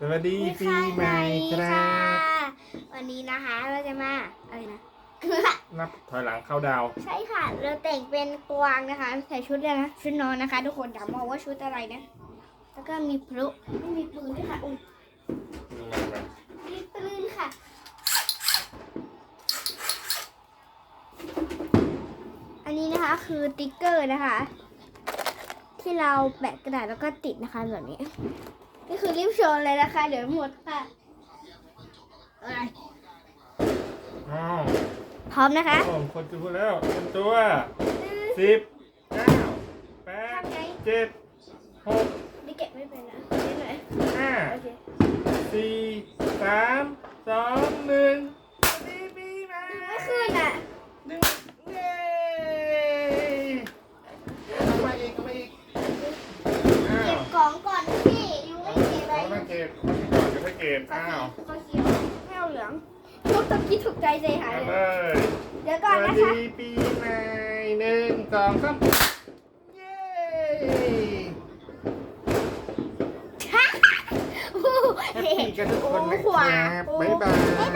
สวัสดีปีใหม่ครับ วันนี้นะคะเราจะมาอะไรนะนับถอยหลังเข้าดาว ใช่ค่ะ เราแต่งเป็นกวางนะคะ ใส่ชุดอะไรนะชุดนอนนะคะ ทุกคนถามมาว่าชุดอะไรนะ แล้วก็มีพลุไม่มีปืนด้วยค่ะอุ้ยมีปืนค่ะ อันนี้นะคะคือติ๊กเกอร์นะคะ ที่เราแปะกระดาษแล้วก็ติดนะคะแบบนี้ นี่คือรีบโชว์เลยนะคะ เดี๋ยวหมดค่ะอะไรอ้าวพร้อมนะคะโอ้คนจะพูดแล้วเต็มตัวสิบเก้าแปดทำไงเจ็ดหกนี่เก็บไม่เป็นนะนี่หน่อยห้าโอเคสี่สามสองหนึ่งสวัสดีปีใหม่ไม่ขึ้นอะ หนึ่งเย้เอามาอีกเอามาอีกอ้า เก็ ว บของก่อนพี่ยูไม่เก็บอะไร เอามาเก็บเอามาก่อนเดี๋ยวไปเก็บอ้าวก็เขียวไม่เอาเหลืองลูกตะกี้ถูกใจใจหายเอาเลเลยยเดี๋ยวสก่อนวัสนะคะดีปีใหม่หนึ่งสองสามเย้โอ้โหแฮปปี้กันทุกคนนะโอ้โหครับบ๊ายบายบ๊ายบายค่ะมั่ว